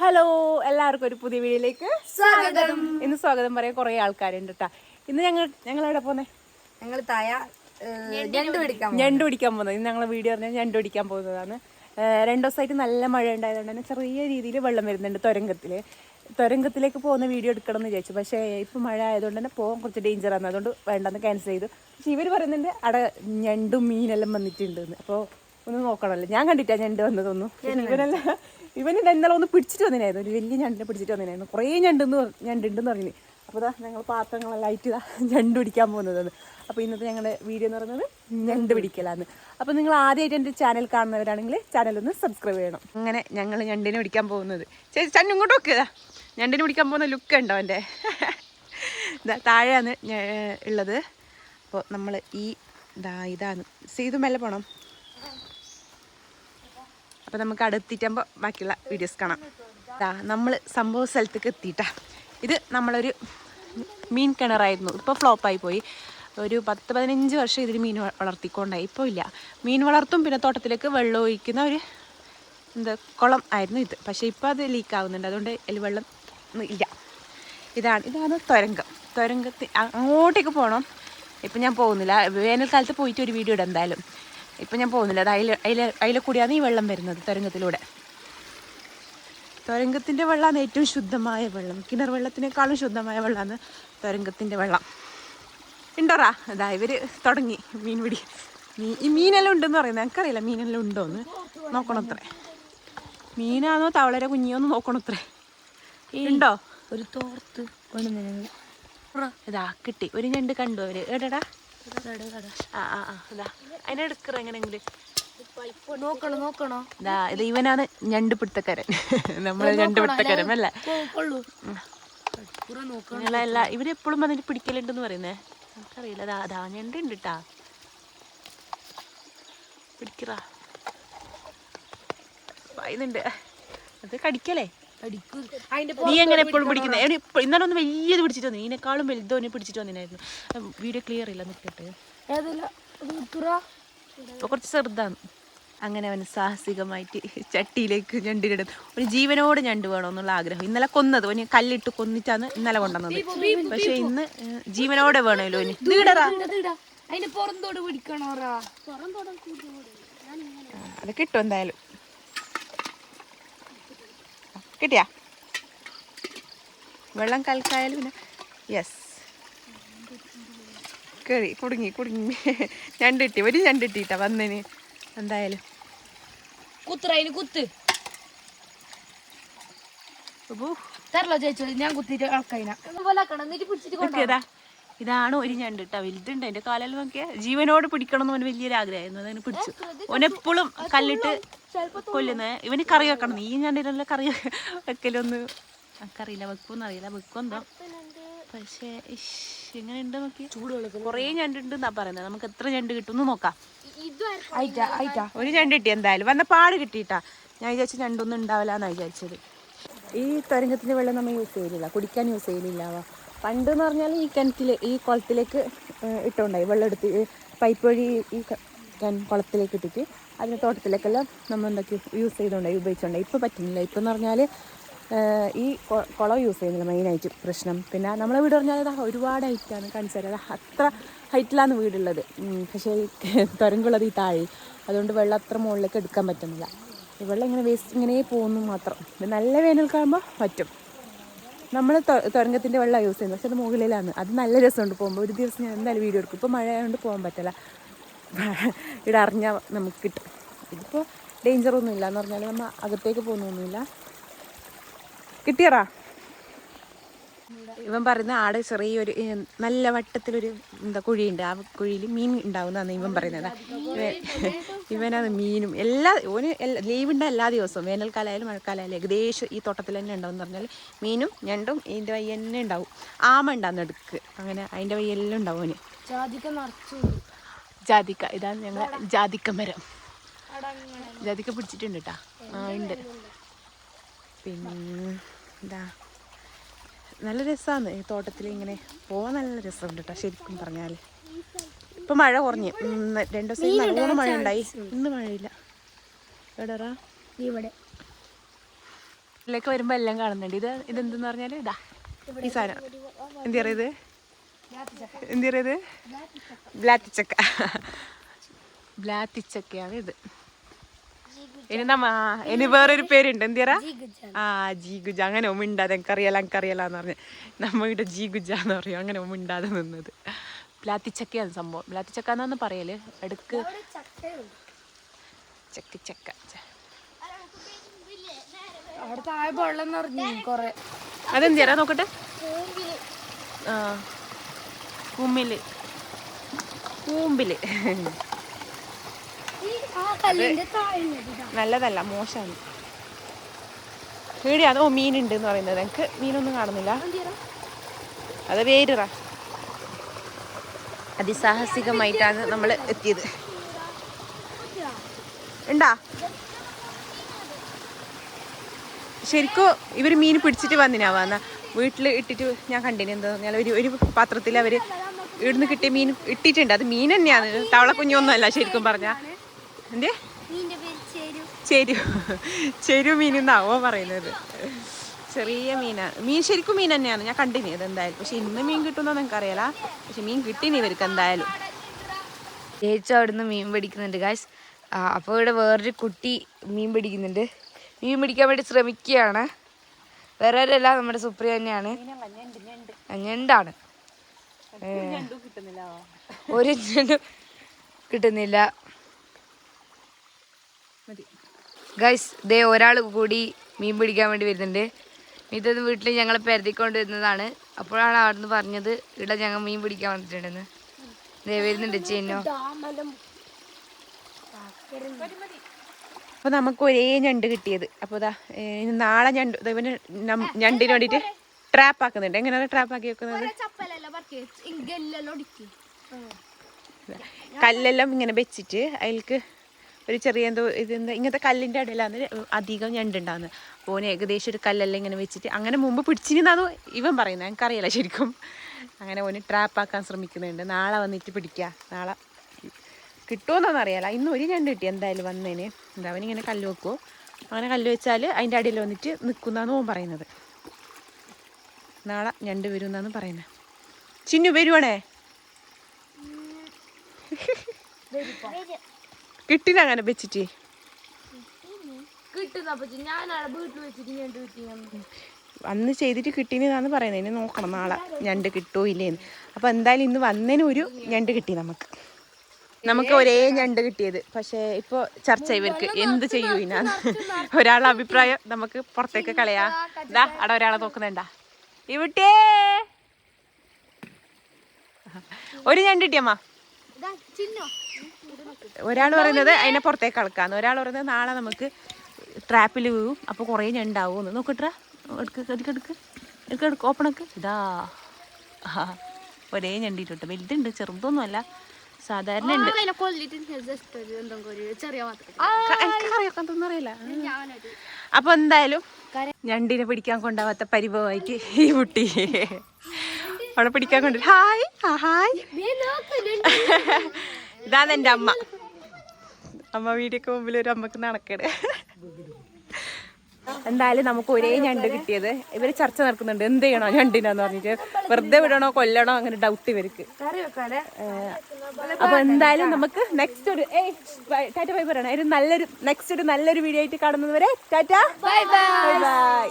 Hello എല്ലാവർക്കും ഒരു പുതിയ വീഡിയോയിലേക്ക് സ്വാഗതം. ഇന്ന് സ്വാഗതം പറയാൻ കുറേ ആൾക്കാരുണ്ട് കേട്ടാ ഇന്ന് ഞങ്ങൾ ഞങ്ങൾ എവിടെ പോന്നെ? ഞങ്ങൾ തായ ഞണ്ട് പിടിക്കാൻ ഞണ്ട് പിടിക്കാൻ പോകുന്നത് ഇന്ന് ഞങ്ങളെ വീഡിയോ പറഞ്ഞാൽ ഞണ്ട് പിടിക്കാൻ പോകുന്നതാണ്. രണ്ടു ദിവസമായിട്ട് നല്ല മഴ ഉണ്ടായതുകൊണ്ട് തന്നെ ചെറിയ രീതിയിൽ വെള്ളം വരുന്നുണ്ട് തുരങ്കത്തിൽ തുരങ്കത്തിലേക്ക് പോകുന്ന വീഡിയോ എടുക്കണം എന്ന് വിചാരിച്ചു. പക്ഷേ ഇപ്പം മഴ ആയതുകൊണ്ട് തന്നെ പോകാൻ കുറച്ച് ഡേഞ്ചർ ആണ്. അതുകൊണ്ട് വേണ്ടെന്ന് ക്യാൻസൽ ചെയ്തു. പക്ഷേ ഇവർ പറയുന്നുണ്ട് അവിടെ ഞണ്ടും മീനെല്ലാം വന്നിട്ടുണ്ട് അപ്പോൾ ഒന്ന് നോക്കണമല്ലോ. ഞാൻ കണ്ടിട്ടാ ഞണ്ട് വന്നതൊന്നും പക്ഷേ ഇവനല്ല ഇവന് ഇന്നലെ ഒന്ന് പിടിച്ചിട്ട് വന്നിനായിരുന്നു. ഒരു വലിയ ഞണ്ടിനെ പിടിച്ചിട്ട് വന്നിനായിരുന്നു. കുറേ ഞണ്ടെന്ന് ഞണ്ടുണ്ടെന്ന് പറഞ്ഞു അപ്പോൾ ഇതാ ഞങ്ങൾ പാത്രങ്ങളെല്ലാം ആയിട്ട് ഇതാ ഞണ്ട് പിടിക്കാൻ പോകുന്നത് അപ്പോൾ ഇന്നത്തെ ഞങ്ങളുടെ വീഡിയോ എന്ന് പറയുന്നത് ഞണ്ട് പിടിക്കലാന്ന്. അപ്പോൾ നിങ്ങൾ ആദ്യമായിട്ട് എന്റെ ചാനൽ കാണുന്നവരാണെങ്കിൽ ചാനൽ ഒന്ന് സബ്സ്ക്രൈബ് ചെയ്യണം. അങ്ങനെ ഞങ്ങൾ ഞണ്ടിനെ പിടിക്കാൻ പോകുന്നത്. ചേച്ചി ചന്നു ഇങ്ങോട്ട് നോക്കുക ഞണ്ടിനെ പിടിക്കാൻ പോകുന്ന ലുക്ക് ഉണ്ടോ എന്റെ ഇതാ താഴെയാണ് ഉള്ളത്. അപ്പോൾ നമ്മൾ ഈ ഇതാ ഇതാണ്. സീതു മെല്ലെ പോകണം അപ്പോൾ നമുക്ക് അടുത്തിട്ടാകുമ്പോൾ ബാക്കിയുള്ള വീഡിയോസ് കാണാം. ഇതാ നമ്മൾ സംഭവ സ്ഥലത്തേക്ക് എത്തിയിട്ടാ. ഇത് നമ്മളൊരു മീൻ കിണറായിരുന്നു. ഇപ്പോൾ ഫ്ലോപ്പായി പോയി. ഒരു പത്ത് പതിനഞ്ച് വർഷം ഇതിൽ മീൻ വളർത്തിക്കൊണ്ടായി. ഇപ്പോൾ ഇല്ല. മീൻ വളർത്തും പിന്നെ തോട്ടത്തിലേക്ക് വെള്ളം ഒഴിക്കുന്ന ഒരു എന്താ കുളം ആയിരുന്നു ഇത്. പക്ഷേ ഇപ്പോൾ അത് ലീക്ക് ആവുന്നുണ്ട്. അതുകൊണ്ട് അതിൽ വെള്ളം ഇല്ല. ഇതാണ് ഇതാണ് തുരങ്കം. തുരങ്കത്തിൽ അങ്ങോട്ടേക്ക് പോകണം ഇപ്പം ഞാൻ പോകുന്നില്ല. വേനൽക്കാലത്ത് പോയിട്ട് ഒരു വീഡിയോ ഇടാം എന്തായാലും. ഇപ്പം ഞാൻ പോകുന്നില്ല. അത് അതിൽ അതിൽ അതിലെ കൂടിയാണ് ഈ വെള്ളം വരുന്നത് തുരങ്കത്തിലൂടെ. തുരങ്കത്തിന്റെ വെള്ളമാണ് ഏറ്റവും ശുദ്ധമായ വെള്ളം. കിണർ വെള്ളത്തിനേക്കാളും ശുദ്ധമായ വെള്ളമാണ് തുരങ്കത്തിന്റെ വെള്ളം. ഉണ്ടോറാ അതാ ഇവർ തുടങ്ങി മീൻ പിടി. മീൻ ഈ മീനെല്ലാം ഉണ്ടെന്ന് പറയുന്നത് എനിക്കറിയില്ല മീനെല്ലാം ഉണ്ടോ എന്ന്. നോക്കണത്രേ. മീനാണോ തവളര കുഞ്ഞിയോന്ന് നോക്കണത്രേ. ഉണ്ടോ? ഒരു തോർത്ത് ഇതാ കിട്ടി. ഒരു ഞണ്ട് കണ്ടു അവർ. എടാ ആ ആ ആ. ഇതാ അതിനെടുക്കറ എങ്ങനെയെങ്കിലും നോക്കണോ നോക്കണോ ഇതാ ഇത് ഇവനാണ് ഞണ്ട് പിടുത്തക്കാരൻ. നമ്മൾ ഞണ്ട് പിടുത്തക്കാരൻ അല്ലേ? കൊള്ളു പുറ നോക്കണം. നിങ്ങളല്ല ഇവർ എപ്പോഴും അതിന് പിടിക്കലുണ്ടെന്ന് പറയുന്നേ. നമുക്കറിയില്ല. ദാ ദാ ഞണ്ട് ഉണ്ട് കേട്ടാ പിടിക്കറ പറയുന്നുണ്ട് അത് കടിക്കലേ നീ എങ്ങനെ എപ്പോഴും പിടിക്കുന്നത് ഇന്നലെ ഒന്ന് വലിയത് പിടിച്ചിട്ട് വന്നു. ഇതിനേക്കാളും വലുതോനെ പിടിച്ചിട്ട് വന്നിനായിരുന്നു. വീഡിയോ ക്ലിയർ ഇല്ല നിൽക്കട്ടെ കുറച്ച് ചെറുതാണ്. അങ്ങനെ അവൻ സാഹസികമായിട്ട് ചട്ടിയിലേക്ക് ഞണ്ടിലിടും ഒരു ജീവനോട് ഞണ്ട് വേണമെന്നുള്ള ആഗ്രഹം. ഇന്നലെ കൊന്നത്. ഓന് കല്ലിട്ട് കൊന്നിട്ടാണ് ഇന്നലെ കൊണ്ടുവന്നത്. പക്ഷെ ഇന്ന് ജീവനോടെ വേണമല്ലോ ഓന് ഇതിടറാ അതിന്റെ പുറന്തോട് പിടിക്കണോറാ? അത് കിട്ടും എന്തായാലും. കിട്ടിയാ? വെള്ളം കലക്കായാലും പിന്നെ യെസ് കേറി കുടുങ്ങി കുടുങ്ങി. ഞണ്ടിട്ടി ഒരു ഞണ്ടിട്ടിട്ടാ വന്നതിന് എന്തായാലും. കുത്തറയിന് കുത്ത്. തരലോ ചേച്ചി ഞാൻ ആക്കണം. എന്നിട്ട് പിടിച്ചിട്ട് നോക്കിയതാ ഇതാണ് ഒരു ഞണ്ട് കേട്ടോ വലുതുണ്ട്. അതിന്റെ കാലെല്ലാം നോക്കിയാ. ജീവനോട് പിടിക്കണം എന്ന് ഓന് വലിയൊരു ആഗ്രഹമായിരുന്നു. അതിന് പിടിച്ചു. ഓനെപ്പോഴും കല്ലിട്ട് കൊല്ലുന്നത് ഇവന് കറി വെക്കണം. നീ ഞണ്ടിനല്ല കറി വെക്കലൊന്ന്. എനിക്കറിയില്ല വെക്കുമെന്ന് അറിയില്ല വെക്കുമെന്തോ പക്ഷേ ഇഷ്, എങ്ങനെ ഉണ്ട് നോക്കി ചൂടുവെള്ളത്തിൽ കുറേ ഞണ്ടുണ്ട് എന്നാ പറയുന്നത് നമുക്ക് എത്ര ഞണ്ട് കിട്ടും നോക്കാം. ഒരു ഞണ്ട് കിട്ടി എന്തായാലും. വന്ന പാട് കിട്ടിയിട്ടാ. ഞാൻ വിചാരിച്ച ഞണ്ടൊന്നും ഉണ്ടാവില്ല എന്നാണ് വിചാരിച്ചത്. ഈ തരംഗത്തിന്റെ വെള്ളം നമ്മൾ യൂസ് ചെയ്യലില്ല. കുടിക്കാൻ യൂസ് ചെയ്യലില്ല. പണ്ട് എന്ന് പറഞ്ഞാൽ ഈ കിണറ്റിൽ ഈ കുളത്തിലേക്ക് ഇട്ടുണ്ടായി. വെള്ളം എടുത്ത് പൈപ്പ് വഴി ഈ കുളത്തിലേക്ക് ഇട്ടിട്ട് അതിന് തോട്ടത്തിലേക്കെല്ലാം നമ്മൾ എന്തൊക്കെ യൂസ് ചെയ്തുകൊണ്ടായി ഉപയോഗിച്ചുകൊണ്ടായി ഇപ്പോൾ പറ്റുന്നില്ല. ഇപ്പം എന്ന് പറഞ്ഞാൽ ഈ കുളം യൂസ് ചെയ്യുന്നില്ല മെയിനായിട്ട് പ്രശ്നം. പിന്നെ നമ്മളെ വീട് പറഞ്ഞാൽ അത് ഒരുപാട് ഹൈറ്റാണ് കാണിച്ചാൽ അത് അത്ര ഹൈറ്റിലാണ് വീടുള്ളത്. പക്ഷേ തുരങ്കുള്ളത് ഈ താഴെ. അതുകൊണ്ട് വെള്ളം അത്ര മുകളിലേക്ക് എടുക്കാൻ പറ്റുന്നില്ല. വെള്ളം ഇങ്ങനെ വേസ്റ്റ് ഇങ്ങനെ പോകുന്നു മാത്രം. നല്ല വേനൽക്കാകുമ്പോൾ പറ്റും. നമ്മൾ തുരങ്കത്തിന്റെ വെള്ളം യൂസ് ചെയ്യുന്നത്. പക്ഷെ അത് മുകളിലാണ്. അത് നല്ല രസമുണ്ട് പോകുമ്പോൾ. ഒരു ദിവസം ഞാൻ എന്തായാലും വീഡിയോ എടുക്കും. ഇപ്പോൾ മഴ ആയതുകൊണ്ട് പോകാൻ പറ്റില്ല. ഇവിടെ അറിഞ്ഞാൽ നമുക്ക് കിട്ടും. ഇതിപ്പോൾ ഡേഞ്ചറൊന്നും ഇല്ല എന്ന് പറഞ്ഞാൽ നമ്മൾ അകത്തേക്ക് പോകുന്നൊന്നുമില്ല. കിട്ടിയറാ ഇവൻ പറയുന്ന ആടെ ചെറിയൊരു നല്ല വട്ടത്തിലൊരു എന്താ കുഴിയുണ്ട്. ആ കുഴിയിൽ മീൻ ഉണ്ടാവുന്നതാണ് ഇവൻ പറയുന്നത്. ഇവനത് മീനും എല്ലാ ഓന് എല്ലാ ലീവിന്റെ എല്ലാ ദിവസവും. വേനൽക്കാലമായാലും മഴക്കാലമായാലും ഏകദേശം ഈ തോട്ടത്തിൽ തന്നെ ഉണ്ടാവും എന്ന് പറഞ്ഞാൽ മീനും ഞണ്ടും ഇതിന്റെ വയ്യ തന്നെ ഉണ്ടാവും. ആമ ഉണ്ടാകുന്ന അടുക്ക്. അങ്ങനെ അതിന്റെ വയ്യെല്ലാം ഉണ്ടാവും ഓന്. ജാതിക്ക ഇതാണ് ഞങ്ങൾ ജാതിക്ക മരം. ജാതിക്ക പിടിച്ചിട്ടുണ്ട് കേട്ടാ ആ ഉണ്ട്. പിന്നെ എന്താ? നല്ല രസമാണ് ഈ തോട്ടത്തിൽ ഇങ്ങനെ പോകാൻ നല്ല രസമുണ്ട് കേട്ടോ ശരിക്കും പറഞ്ഞാൽ ഇപ്പം മഴ കുറഞ്ഞു. രണ്ട് ദിവസം നല്ലോണം മഴ ഉണ്ടായി ഇന്ന് മഴയില്ല. എവിടെറാ ഇവിടെ. ഇതിലേക്ക് വരുമ്പോ എല്ലാം കാണുന്നുണ്ട്. ഇത് ഇതെന്തെന്ന് പറഞ്ഞാൽ ഇതാ. ഈ സാധനം. എന്ത് പറയത് എന്ത് പറയത് ബ്ലാത്തിച്ചക്ക ബ്ലാത്തിച്ചക്കയാണ് ഇത്. ഇനി നമ്മ ഇനി വേറൊരു പേരുണ്ട്. എന്തിയറ ആ ജി ഗുജ അങ്ങനെ ഒമിണ്ടാതെ എനിക്കറിയാലോ എനിക്കറിയാലോ എന്ന് പറഞ്ഞ. നമ്മ ഇവിടെ ജി ഗുജ എന്ന് പറയും. അങ്ങനെ ഒമിണ്ടാതെ നിന്നത്. ബ്ലാത്തിച്ചക്കയാണ് സംഭവം. ബ്ലാത്തിച്ചക്ക എന്നാന്ന് പറയൽ. എടുക്ക്. ചക്ക കൊറേ. അതെന്തിയറാ നോക്കട്ടെ? ആ. കുമ്മിൽ കൂമ്പിൽ. നല്ലതല്ല മോശമാണ്. പേടിയാണ്. ഓ മീനുണ്ട് എന്ന് പറയുന്നത്. എനിക്ക് മീനൊന്നും കാണുന്നില്ല? അത് വേരിറ അതിസാഹസികമായിട്ടാണ് നമ്മൾ എത്തിയത്. ഉണ്ടാ ശരിക്കും ഇവർ മീൻ പിടിച്ചിട്ട് വന്നിനാവാന്ന വീട്ടിൽ ഇട്ടിട്ട് ഞാൻ കണ്ടിന് എന്താ. പറഞ്ഞാൽ ഒരു ഒരു പാത്രത്തിൽ അവർ ഇവിടുന്ന് കിട്ടിയ മീൻ ഇട്ടിട്ടുണ്ട്. അത് മീൻ തന്നെയാണ്. തവള കുഞ്ഞൊന്നും അല്ല ശരിക്കും പറഞ്ഞാൽ എന്തേ ചെരു. ചെരു. മീൻ എന്നാവോ പറയുന്നത്. ചെറിയ മീനാണ് മീൻ ശരിക്കും മീൻ തന്നെയാണ്. ഞാൻ കണ്ടിനി ഇത് എന്തായാലും പക്ഷെ ഇന്ന് മീൻ കിട്ടുന്നോ അറിയാല പക്ഷെ മീൻ കിട്ടിനി ഇവർക്ക് എന്തായാലും. ചേച്ചി അവിടുന്ന് മീൻ പിടിക്കുന്നുണ്ട് ഗായ്സ് അപ്പോൾ ഇവിടെ വേറൊരു കുട്ടി മീൻ പിടിക്കുന്നുണ്ട്. മീൻ പിടിക്കാൻ വേണ്ടി ശ്രമിക്കുകയാണ്. വേറെ ആരല്ല നമ്മുടെ സുപ്രിയ തന്നെയാണ്. ഞണ്ടാണ്. ഒരു ഞണ്ടും കിട്ടുന്നില്ല. ഗൈസ് ദേ ഒരാൾ കൂടി മീൻ പിടിക്കാൻ വേണ്ടി വരുന്നുണ്ട്. ഇതൊന്നും വീട്ടിൽ ഞങ്ങൾ പരതിക്കൊണ്ടിരുന്നതാണ്. അപ്പോഴാണ് അവിടുന്ന് പറഞ്ഞത് ഇവിടെ ഞങ്ങൾ മീൻ പിടിക്കാൻ വന്നിട്ടുണ്ടെന്ന്. ദേവരുന്നുണ്ട് വരുന്നുണ്ട് ചേന്നോ. അപ്പൊ നമുക്ക് ഒരേ ഞണ്ട് കിട്ടിയത്. അപ്പൊ ഇതാ നാളെ ഞണ്ട് ഇവന് ഞണ്ടിന് വേണ്ടിട്ട് ട്രാപ്പ് ആക്കുന്നുണ്ട്. എങ്ങനെയാണ് ട്രാപ്പ് ആക്കി വെക്കുന്നത്? കല്ലെല്ലാം ഇങ്ങനെ വെച്ചിട്ട് അതിലേക്ക് ഒരു ചെറിയ എന്തോ ഇത് ഇങ്ങനത്തെ കല്ലിന്റെ ഇടയിലാണ് അധികം ഞണ്ടുണ്ടാകുന്നത് ഓന് ഏകദേശം ഒരു കല്ലെല്ലാം ഇങ്ങനെ വെച്ചിട്ട് അങ്ങനെ മുമ്പ് പിടിച്ചിരുന്നാന്ന് ഇവൻ പറയുന്നത്. എനിക്കറിയില്ല ശരിക്കും. അങ്ങനെ ഓന് ട്രാപ്പാക്കാൻ ശ്രമിക്കുന്നുണ്ട്. നാളെ വന്നിട്ട് പിടിക്കുക നാളെ കിട്ടുമോന്നൊന്നും അറിയാല ഇന്ന് ഒരു ഞണ്ട് കിട്ടി എന്തായാലും വന്നതിന് എന്താ അവനിങ്ങനെ കല്ല് വെക്കുമോ അങ്ങനെ കല്ല് വെച്ചാൽ അതിന്റെ അടിയിൽ വന്നിട്ട് നിൽക്കുന്നാന്ന് ഓൻ പറയുന്നത്. നാളെ ഞണ്ട് വരും എന്നാണ് പറയുന്നത്. ചിന്നു വരുവാണേ? കിട്ടിന അങ്ങനെ വെച്ചിട്ട് അന്ന്? ചെയ്തിട്ട് കിട്ടിയെന്നാന്ന് പറയുന്നത് ഇനി നോക്കണം നാളെ ഞണ്ട് കിട്ടുമോ ഇല്ലേന്ന്. അപ്പോൾ എന്തായാലും ഇന്ന് വന്നതിന് ഒരു ഞണ്ട് കിട്ടി നമുക്ക്. നമുക്ക് ഒരേ ഞണ്ട് കിട്ടിയത്. പക്ഷേ ഇപ്പോൾ ചർച്ച ഇവർക്ക് എന്ത് ചെയ്യൂ ഇനാ ഒരാളുടെ അഭിപ്രായം നമുക്ക് പുറത്തേക്ക് കളയാ. ഇതാ അവിടെ ഒരാളെ നോക്കുന്നുണ്ടാ. ഇവിട്ടേ ഒരു ഞണ്ട് കിട്ടിയമ്മ. ഒരാൾ പറയുന്നത് അതിനെ പുറത്തേക്ക് കളക്കാന്ന് ഒരാൾ പറയുന്നത് നാളെ നമുക്ക് ട്രാപ്പിൽ വീഴും. അപ്പോൾ കുറേ ഞണ്ടാവും എന്ന് നോക്കട്ടാ എടുക്ക് എടുക്ക് എടുക്ക്. എടുക്ക് എടുക്ക്. ഓപ്പണക്ക് ഇതാ. ഒരേ ഞണ്ടിട്ടുണ്ട് വലുതുണ്ട് ചെറുതൊന്നുമല്ല. സാധാരണ ഉണ്ട്. അറിയില്ല. അപ്പൊ എന്തായാലും ഞണ്ടിനെ പിടിക്കാൻ കൊണ്ടാവാത്ത പരിഭവമായിട്ട് ഈ കുട്ടി അവിടെ പിടിക്കാൻ കൊണ്ടു ഹായ് ഹായ്. ഇതാണ് എന്റെ അമ്മ. അമ്മ വീടിയൊക്കെ മുമ്പിൽ ഒരു അമ്മയ്ക്ക് നടക്കട് എന്തായാലും നമുക്ക് ഒരേ ഞണ്ട് കിട്ടിയത്. ഇവർ ചർച്ച നടക്കുന്നുണ്ട് എന്ത് ചെയ്യണോ ഞണ്ടിനാന്ന് പറഞ്ഞിട്ട്. വെറുതെ വിടണോ കൊല്ലണോ അങ്ങനെ ഡൗട്ട് ഇവർക്ക്. അപ്പൊ എന്തായാലും നമുക്ക് നെക്സ്റ്റ് ഒരു ഏയ് ടാറ്റ ബൈ പറയണം. ഒരു നല്ലൊരു നെക്സ്റ്റ് ഒരു നല്ലൊരു വീഡിയോ ആയിട്ട് കാണുന്നത് വരെ ടാറ്റ ബൈ ബൈ.